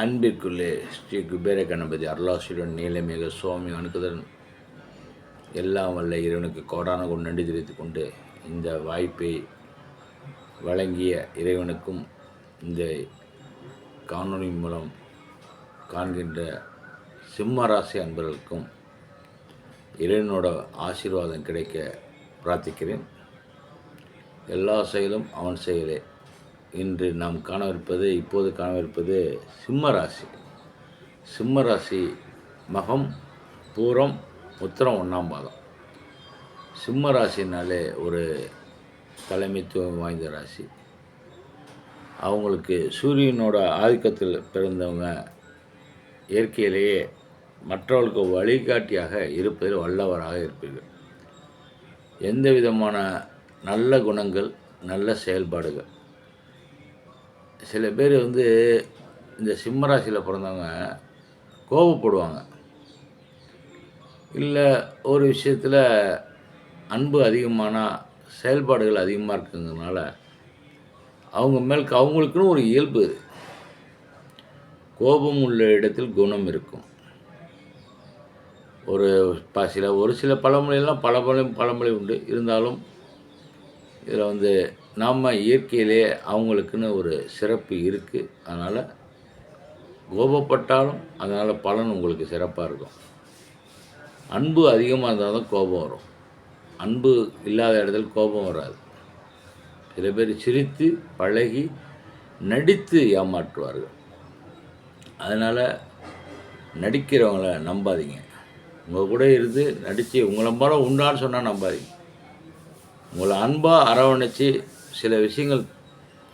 அன்பிற்குள்ளே ஸ்ரீ குபேர கணபதி அருளாசியுடன் நீலமேக சுவாமி அணுக்குதன் எல்லாம் வல்ல இறைவனுக்கு கோடான கொண்டு நன்றி தெரிவித்துக் கொண்டு இந்த வாய்ப்பை வழங்கிய இறைவனுக்கும் இந்த காணொளி மூலம் காண்கின்ற சிம்ம ராசி அன்பர்களுக்கும் இறைவனோட ஆசீர்வாதம் கிடைக்க பிரார்த்திக்கிறேன். எல்லா செயலும் அவன் செயலே. இன்று நாம் காணவிருப்பது இப்போது காணவிருப்பது சிம்ம ராசி மகம் பூரம் உத்தரம் ஒன்றாம் பாதம். சிம்மராசினாலே ஒரு தலைமைத்துவம் வாய்ந்த ராசி. அவங்களுக்கு சூரியனோட ஆதிக்கத்தில் பிறந்தவங்க இயற்கையிலேயே மற்றவர்களுக்கு வழிகாட்டியாக இருப்பதில் வல்லவராக இருப்பீர்கள். எந்த விதமான நல்ல குணங்கள் நல்ல செயல்பாடுகள் சில பேர் வந்து இந்த சிம்மராசியில் பிறந்தவங்க கோபப்படுவாங்க. இல்லை ஒரு விஷயத்தில் அன்பு அதிகமான செயல்பாடுகள் அதிகமாக இருக்குங்கிறதுனால அவங்க மேல் அவங்களுக்குன்னு ஒரு இயல்பு கோபம் உள்ள இடத்தில் குணம் இருக்கும். ஒரு ப சில ஒரு சில பழமொழியெல்லாம் பல பழ பழமொழி உண்டு. இருந்தாலும் இதில் வந்து நாம் இயற்கையிலே அவங்களுக்குன்னு ஒரு சிறப்பு இருக்குது அதனால் கோபப்பட்டாலும் அதனால் பலன் உங்களுக்கு சிறப்பாக இருக்கும். அன்பு அதிகமாக இருந்தால் தான் கோபம் வரும். அன்பு இல்லாத இடத்துல கோபம் வராது. சில பேர் சிரித்து பழகி நடித்து ஏமாற்றுவார்கள். அதனால் நடிக்கிறவங்கள நம்பாதீங்க. உங்கள் கூட இருந்து நடித்து உங்களை போல உண்டான்னு சொன்னால் நம்பாதீங்க. உங்களை அன்பாக அரவணைச்சு சில விஷயங்கள்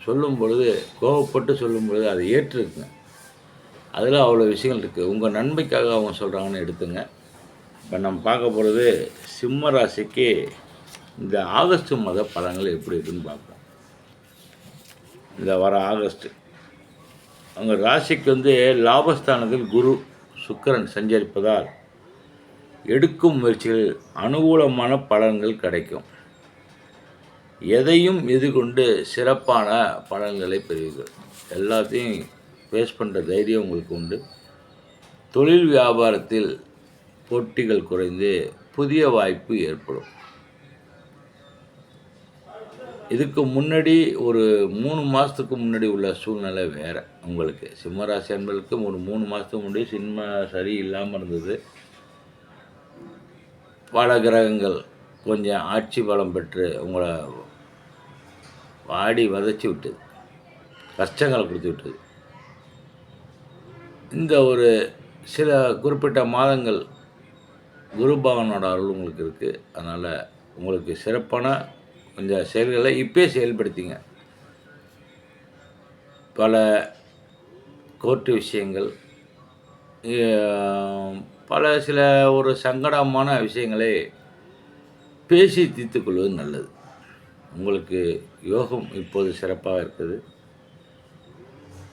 சொல்லும் பொழுது கோவப்பட்டு சொல்லும் பொழுது அதை ஏற்றுக்குங்க. அதில் அவ்வளோ விஷயங்கள் இருக்குது உங்கள் நன்மைக்காக அவங்க சொல்கிறாங்கன்னு எடுத்துங்க. இப்போ நம்ம பார்க்க போகிறது சிம்ம ராசிக்கு இந்த ஆகஸ்ட் மாத பலன்கள் எப்படி இருக்குன்னு பார்ப்போம். இந்த வர ஆகஸ்ட். அவங்க ராசிக்கு வந்து லாபஸ்தானத்தில் குரு சுக்கரன் சஞ்சரிப்பதால் எடுக்கும் முயற்சிகள் அனுகூலமான பலன்கள் கிடைக்கும். எதையும் எதிர்கொண்டு சிறப்பான பலன்களை பெறுவீர்கள். எல்லாத்தையும் ஃபேஸ் பண்ணுற தைரியம் உங்களுக்கு உண்டு. தொழில் வியாபாரத்தில் போட்டிகள் குறைந்து புதிய வாய்ப்பு ஏற்படும். இதுக்கு முன்னாடி ஒரு மூணு மாதத்துக்கு முன்னாடி உள்ள சூழ்நிலை வேறு. உங்களுக்கு சிம்மராசி அன்பர்களுக்கு ஒரு மூணு மாதத்துக்கு முன்னாடி சினிமா சரி இல்லாமல் இருந்தது. பல கிரகங்கள் கொஞ்சம் ஆட்சி பலம் பெற்று உங்களை வாடி வதச்சி விட்டது. கஷ்டங்களை கொடுத்து விட்டது. இந்த ஒரு சில குறிப்பிட்ட மாதங்கள் குரு பகவானோட அருள் உங்களுக்கு இருக்குது அதனால் உங்களுக்கு சிறப்பான கொஞ்சம் செயல்களை இப்போயே செயல்படுத்திங்க. பல கோர்ட்டு விஷயங்கள் பல சில ஒரு சங்கடமான விஷயங்களை பேசி தீர்த்துக்கொள்வது நல்லது. உங்களுக்கு யோகம் இப்போது சிறப்பாக இருக்குது.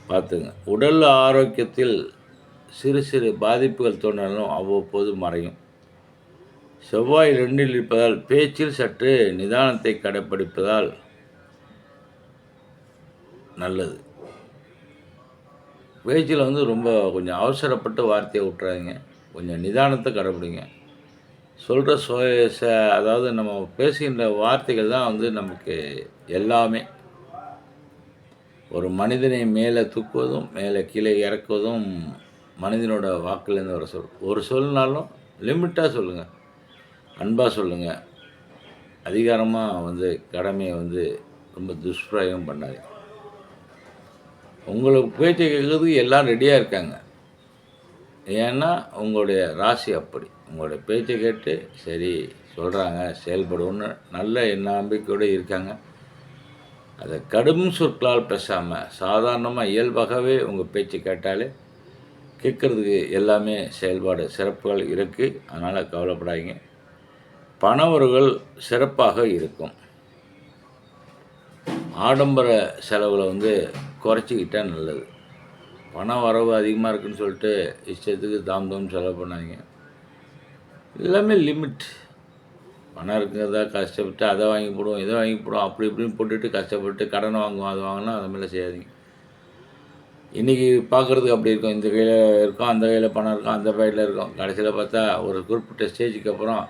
பார்த்துங்க. உடல் ஆரோக்கியத்தில் சிறு சிறு பாதிப்புகள் தோன்றாலும் அவ்வப்போது மறையும். செவ்வாய் ரெண்டில் இருப்பதால் பேச்சில் சற்று நிதானத்தை கடைப்பிடிப்பதால் நல்லது. பேச்சில் வந்து ரொம்ப கொஞ்சம் அவசரப்பட்டு வார்த்தையை விட்டுறாதீங்க. கொஞ்சம் நிதானத்தை கடைப்பிடிங்க. சொல்கிற சோ ச அதாவது நம்ம பேசுகின்ற வார்த்தைகள் தான் வந்து நமக்கு எல்லாமே. ஒரு மனிதனை மேலே தூக்குவதும் மேலே கீழே இறக்குவதும் மனிதனோட வாக்குலேருந்து வர சொல். ஒரு சொல்னாலும் லிமிட்டாக சொல்லுங்கள் அன்பாக சொல்லுங்கள் அதிகாரமாக வந்து கடமையை வந்து ரொம்ப துஷ்பிரயோகம் பண்ணாது உங்களுக்கு பேச்சை கேட்குறதுக்கு எல்லாம் ரெடியாக இருக்காங்க. ஏன்னா உங்களுடைய ராசி அப்படி. உங்களோட பேச்சை கேட்டு சரி சொல்கிறாங்க செயல்படுவோன்னு நல்ல நம்பிக்கையோடு இருக்காங்க. அதை கடும் சொற்களால் பேசாமல் சாதாரணமாக இயல்பாகவே உங்கள் பேச்சு கேட்டாலே கேட்குறதுக்கு எல்லாமே செயல்பாடு சிறப்புகள் இருக்குது அதனால் கவலைப்படாதீங்க. பணவர்கள் சிறப்பாக இருக்கும். ஆடம்பர செலவில் வந்து குறைச்சிக்கிட்டால் நல்லது. பண வரவு அதிகமாக இருக்குன்னு சொல்லிட்டு இஷ்டத்துக்கு தாம் தாம் செலவு பண்ணாதீங்க. எல்லாமே லிமிட். பணம் இருக்கிறதா கஷ்டப்பட்டு அதை வாங்கி போடுவோம் இதை வாங்கி போடுவோம் அப்படி இப்படின்னு போட்டுட்டு கஷ்டப்பட்டு கடனை வாங்குவோம் அது வாங்கினா அது மேலே செய்யாதீங்க. இன்றைக்கி பார்க்குறதுக்கு அப்படி இருக்கும். இந்த கையில் இருக்கும் அந்த கையில் பணம் இருக்கும் அந்த சைடில் இருக்கும். கடைசியில் பார்த்தா ஒரு குறிப்பிட்ட ஸ்டேஜுக்கு அப்புறம்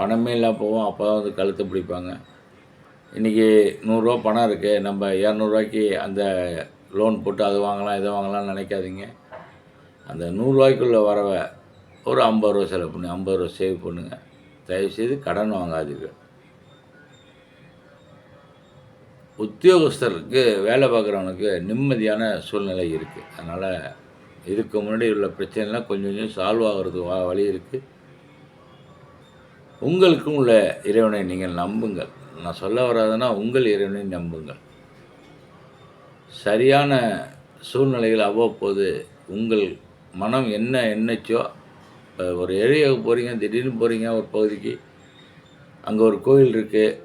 பணமே இல்லாமல் போவோம் அப்போ தான் வந்து கழுத்தை பிடிப்பாங்க. இன்றைக்கி நூறுரூவா பணம் இருக்குது நம்ம இரநூறுவாய்க்கு அந்த லோன் போட்டு அது வாங்கலாம் இதை வாங்கலாம்னு நினைக்காதீங்க. அந்த நூறுரூவாய்க்குள்ளே வரவை ஒரு ஐம்பது ரூபா செலவு பண்ணு ஐம்பது ரூபா சேவ் பண்ணுங்கள் தயவுசெய்து கடன் வாங்காதீர்கள். உத்தியோகஸ்தருக்கு வேலை பார்க்குறவனுக்கு நிம்மதியான சூழ்நிலை இருக்குது அதனால் இதுக்கு முன்னாடி உள்ள பிரச்சனைலாம் கொஞ்சம் கொஞ்சம் சால்வ் ஆகிறதுக்கு வா வழி இருக்குது உங்களுக்கும் உள்ள இறைவனை நீங்கள் நம்புங்கள். நான் சொல்ல வராதுன்னா உங்கள் இறைவனை நம்புங்கள். சரியான சூழ்நிலைகள் அவ்வப்போது உங்கள் மனம் என்ன எண்ணச்சோ ஒரு ஏரியாவுக்கு போகிறீங்க திடீர்னு போகிறீங்க ஒரு பகுதிக்கு. அங்கே ஒரு கோயில் இருக்குது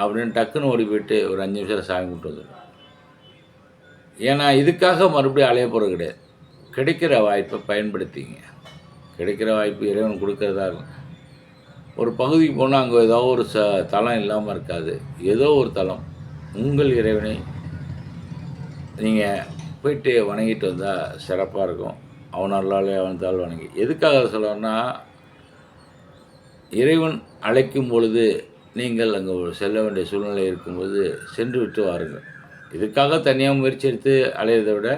அப்படின்னு டக்குன்னு ஓடி போயிட்டு ஒரு அஞ்சு நிமிஷம் சாமி கும்பிட்டு வந்துடும் ஏன்னா இதுக்காக மறுபடியும் அலைய போகிறது கிடையாது. கிடைக்கிற வாய்ப்பை பயன்படுத்திங்க. கிடைக்கிற வாய்ப்பு இறைவன் கொடுக்கறதா இருக்கும். ஒரு பகுதிக்கு போனால் அங்கே ஏதோ ஒரு ச தளம் இல்லாமல் இருக்காது. ஏதோ ஒரு தலம். உங்கள் இறைவனை நீங்கள் போயிட்டு வணங்கிட்டு வந்தால் சிறப்பாக இருக்கும். அவன் அல்லாலே அவன் தாழ் வணங்கி. எதுக்காக சொல்லணும்னா இறைவன் அழைக்கும் பொழுது நீங்கள் அங்கே செல்ல வேண்டிய சூழ்நிலை இருக்கும்போது சென்று விட்டு வாருங்கள். இதுக்காக தனியாக முயற்சி எடுத்து அலையிறதை விட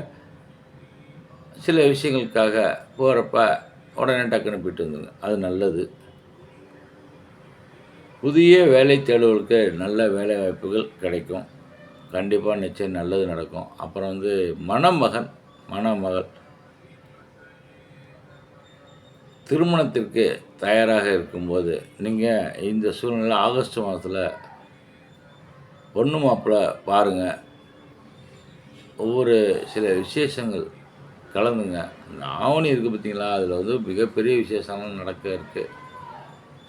சில விஷயங்களுக்காக போகிறப்ப உடனே டக்குன்னு போயிட்டு வந்துங்க அது நல்லது. புதிய வேலை தேடுவதற்கு நல்ல வேலை வாய்ப்புகள் கிடைக்கும். கண்டிப்பாக நிச்சயம் நல்லது நடக்கும். அப்புறம் வந்து மணமகன் மணமகள் திருமணத்திற்கு தயாராக இருக்கும்போது நீங்கள் இந்த சூழ்நிலை ஆகஸ்ட் மாதத்தில் பொண்ணு மாப்பிள்ளை பாருங்கள் ஒவ்வொரு சில விசேஷங்கள் கலந்துங்க. இந்த ஆவணி இருக்குது பார்த்தீங்களா அதில் வந்து மிகப்பெரிய விசேஷங்கள் நடக்க இருக்குது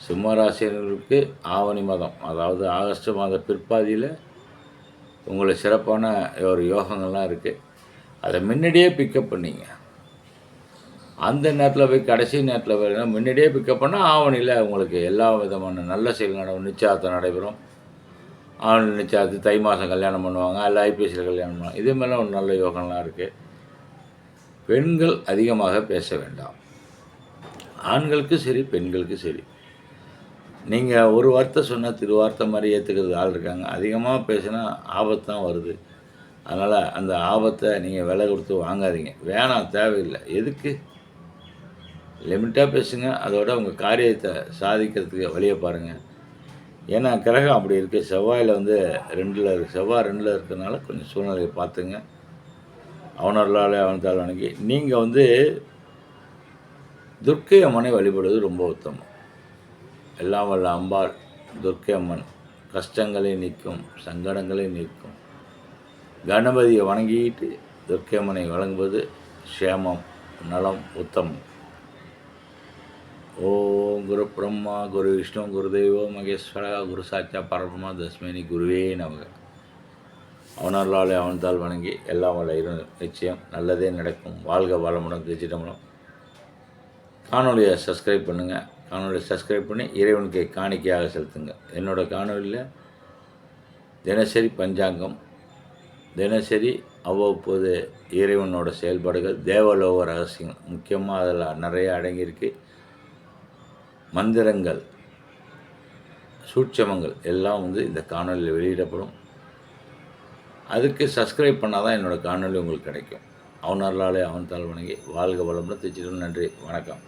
சிம்மராசினர்களுக்கு ஆவணி மாதம். அதாவது ஆகஸ்ட் மாத பிற்பாதியில் உங்களுக்கு சிறப்பான ஒரு யோகங்கள்லாம் இருக்குது அதை முன்னாடியே பிக்கப் பண்ணிங்க. அந்த நேரத்தில் போய் கடைசி நேரத்தில் போய் முன்னாடியே பிக்கப் பண்ணால் ஆவணியில் உங்களுக்கு எல்லா விதமான நல்ல செயல் நடைபெறும் நிச்சயத்தை நடைபெறும். ஆவணி நிச்சயத்து தை மாதம் கல்யாணம் பண்ணுவாங்க இல்லை ஐபிஎஸ்சியில் கல்யாணம் பண்ணுவாங்க. இதே மாதிரிலாம் ஒரு நல்ல யோகம்லாம் இருக்குது பெண்கள் அதிகமாக பேச வேண்டாம். ஆண்களுக்கு சரி பெண்களுக்கு சரி. நீங்கள் ஒரு வார்த்தை சொன்னால் திரு வார்த்தை மாதிரி ஏற்றுக்கிறது ஆள் இருக்காங்க. அதிகமாக பேசினா ஆபத்தான் வருது. அதனால் அந்த ஆபத்தை நீங்கள் விலை கொடுத்து வாங்காதீங்க. வேணாம் தேவையில்லை. எதுக்கு? லிமிட்டாக பேசுங்க அதோட உங்கள் காரியத்தை சாதிக்கிறதுக்கு வழியை பாருங்கள் ஏன்னா கிரகம் அப்படி இருக்குது செவ்வாயில் வந்து ரெண்டில் இருக்கு. செவ்வாய் ரெண்டில் இருக்கிறதுனால கொஞ்சம் சூழ்நிலையை பார்த்துங்க. அவனர்களால் அவனத்தால் அணுகி நீங்கள் வந்து துர்க்கை அம்மனை வழிபடுவது ரொம்ப உத்தமம். எல்லாம் வல்ல அம்பாள் துர்க்கை அம்மன். கஷ்டங்களை நீக்கும் சங்கடங்களை நீக்கும். கணபதியை வணங்கிட்டு துர்க்கை அம்மனை வழங்குவது க்ஷேமம் நலம் உத்தமம். ஓம் குரு பிரம்மா குரு விஷ்ணு குரு தெய்வோ குரு சாட்சா பரபிரமா தஸ்மினி குருவே நமக அவனர்லாலே அவன்தால் வணங்கி எல்லாம் வல்ல இரு நிச்சயம் நல்லதே நடக்கும். வாழ்க வளமுடன் திருச்சிட்டம்பலம் காணொலியை சப்ஸ்கிரைப் பண்ணுங்கள் காணொலியை சப்ஸ்கிரைப் பண்ணி இறைவனுக்கு காணிக்கையாக செலுத்துங்க. என்னோடய காணொலியில் தினசரி பஞ்சாங்கம் தினசரி அவ்வப்போது இறைவனோட செயல்பாடுகள் தேவலோக ரகசியம் முக்கியமாக அதில் நிறைய அடங்கியிருக்கு. மந்திரங்கள் சூட்சமங்கள் எல்லாம் வந்து இந்த காணொலியில் வெளியிடப்படும். அதுக்கு சப்ஸ்கிரைப் பண்ணால் தான் என்னோடய காணொலி உங்களுக்கு கிடைக்கும். அவனர்களாலே அவன் தாழ் வணங்கி வாழ்க வளமுடன் திருச்சிடும் நன்றி வணக்கம்.